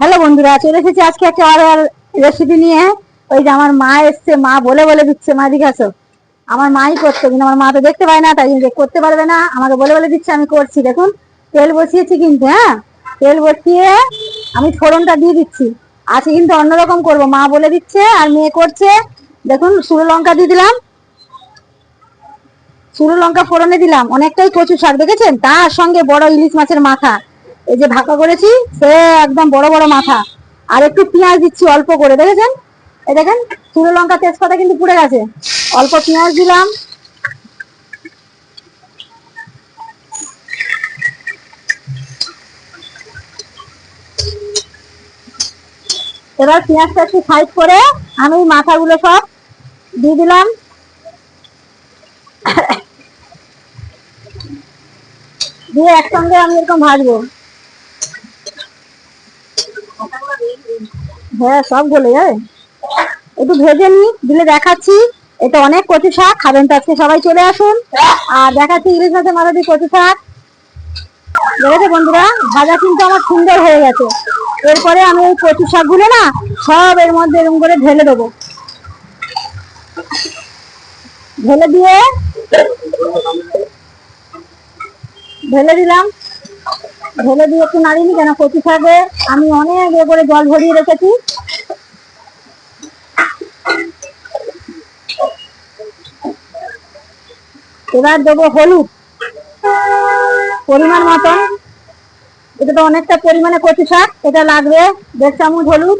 Hello বন্ধুরা, চলে এসেছি আজকে একটা আর রেসিপি নিয়ে। ওই যে আমার মা এসছে, মা বলে বলে দিচ্ছে, মা আসো আমার মাই করতো কিন্তু আমার মা তো দেখতে পায় না, তাই জন্য করতে পারবে না, আমাকে বলে বলে দিচ্ছে, আমি করছি। দেখুন, তেল বসিয়েছি কিন্তু হ্যাঁ? তেল বসিয়ে আমি ফোড়নটা দিয়ে দিচ্ছি। আজকে কিন্তু অন্যরকম করব। মা বলে দিচ্ছে আর মেয়ে করছে। দেখুন, শুকনো লঙ্কা দিয়ে দিলাম। শুকনো লঙ্কা ফোড়নে দিলাম। অনেকটাই কচু শাক, দেখেছেন? তার সঙ্গে বড় ইলিশ মাছের মাথা। এই যে ভাপা করেছি, সে একদম বড় বড় মাথা। আর একটু পেঁয়াজ দিচ্ছি অল্প করে, দেখেছেন? এই দেখেন শুকনো লঙ্কা, তেজপাতা কিন্তু পুড়ে গেছে। অল্প পেঁয়াজ দিলাম। এবার পেঁয়াজটা একটু সাইড করে আমি মাথাগুলো সব দিয়ে দিলাম। দিয়ে একসঙ্গে আমি এরকম ভাজবো। হ্যাঁ সব গলে যাবে একটু ভেজে নি দিলে দেখাচ্ছি। এটা অনেক কচু শাক, খাবেন তো আজকে সবাই চলে আসুন। আর দেখাচ্ছি ইলিশ মাছের মাথা দিয়ে কচু শাক। দেখেছে বন্ধুরা? ভাজা কিন্তু আমার সুন্দর হয়ে গেছে। এরপরে আমি ওই কচু শাকগুলো না সব এর মধ্যে এরকম করে ঢেলে দেবো। ঢেলে দিয়ে ঢেলে দিলাম। ঢেলে দিয়ে একটু নাড়িনি কেন? কচু শাকে আমি অনেক এ করে জল ভরিয়ে রেখেছি। এবার দেবো হলুদ। পরিমাণ মতন। এটা তো অনেকটা পরিমাণে কচু শাক। এটা লাগবে দেড় চামচ হলুদ।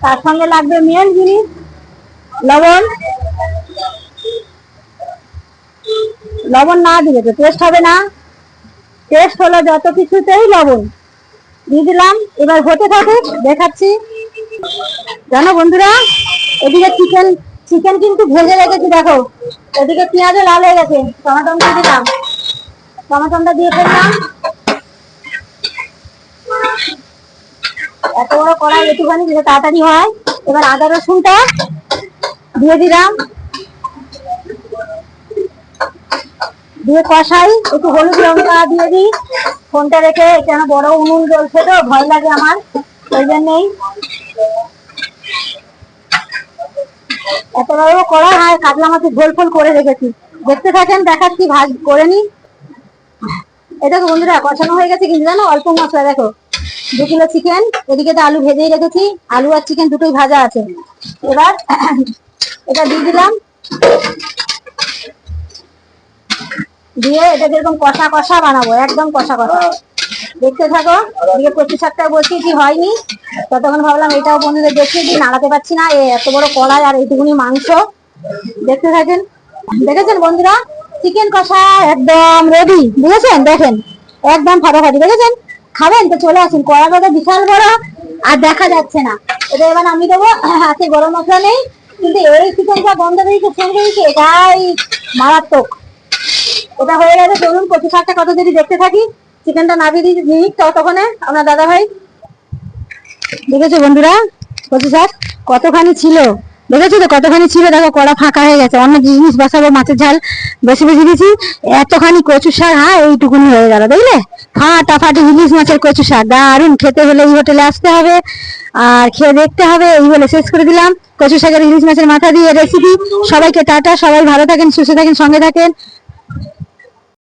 তার সঙ্গে লাগবে মেন জিনিস লবণ। লবণ না দিলে তো টেস্ট হবে না। টেস্ট হলো যত কিছুতেই লবণ। দিয়ে দিলাম, এবার হতে থাকে দেখাচ্ছি। জানো বন্ধুরা, এদিকে চিকেন চিকেন কিন্তু ভেজে রেখেছি, দেখো। এদিকে পেঁয়াজও লাল হয়ে গেছে টমাটম দিয়ে দিলাম। টমাটমটা দিয়ে ফেললাম। এত বড় কড়াই একটুখানি দিলে তাড়াতাড়ি হয়। এবার আদা রসুনটা দিয়ে দিলাম। দিয়ে কষাই, একটু হলুদ লঙ্কা দিয়ে দিই। ফোনটা রেখে কেন বড় উনুন জ্বলছে তো, ভয় লাগে আমার, ওই জন্যই। এত বড় করা হয়, কাতলা মাছের ঝোল ফোল করে রেখেছি। দেখতে থাকেন, দেখাচ্ছি, ভাজ, করে নি এটা তো বন্ধুরা, কষানো হয়ে গেছে কিন্তু জানো, অল্প মশলা, দেখো। দু কিলো চিকেন, এদিকে তো আলু ভেজেই রেখেছি। আলু আর চিকেন দুটোই ভাজা আছে। এবার, এটা দিয়ে দিলাম। দিয়ে এটা যেরকম কষা কষা বানাবো, একদম কষা কষা। দেখতে থাকো, এদিকে কচু শাকটা বসিয়েছি হয়নি। ততক্ষণ ভাবলাম এটাও বন্ধুদের দেখিয়ে দিই, নাড়াতে পারছি না, এ এত বড় কড়াই আর এইটুকুনি মাংস। দেখতে থাকেন। দেখেছেন বন্ধুরা? চিকেন কষা একদম রেডি বুঝেছেন? দেখেন, একদম ফাটাফাটি, দেখেছেন? খাবেন? তো চলে আসুন কড়াটা তো বিশাল বড়, আর দেখা যাচ্ছে না। এটা এবার আমি দেবো, হাতে গরম মশলা নেই, কিন্তু এই চিকেনটা বন্ধ দিয়েছে ছেড়ে দিয়েছে, এটাই মারাত্মক। ওটা হয়ে গেছে, চলুন কচু শাকটা কত যদি দেখতে থাকি, চিকেনটা নামিয়ে দিই নিই ততক্ষণে আপনার দাদা ভাই দেখেছ বন্ধুরা কচু শাক কতখানি ছিল? দেখেছ তো কতখানি ছিল? দেখো, কড়া ফাঁকা হয়ে গেছে অন্য জিনিস বসাবো, মাছের ঝাল বেশি বেশি দিয়েছি। এতখানি কচু শাক হ্যাঁ এইটুকুনি হয়ে গেল, বুঝলে? ফাটাফাটি ইলিশ মাছের কচু শাক দারুণ খেতে হলে এই হোটেলে আসতে হবে, আর খেয়ে দেখতে হবে, এই বলে শেষ করে দিলাম। কচু শাকের ইলিশ মাছের মাথা দিয়ে রেসিপি সবাইকে টাটা, সবাই ভালো থাকেন, সুস্থ থাকেন, সঙ্গে থাকেন।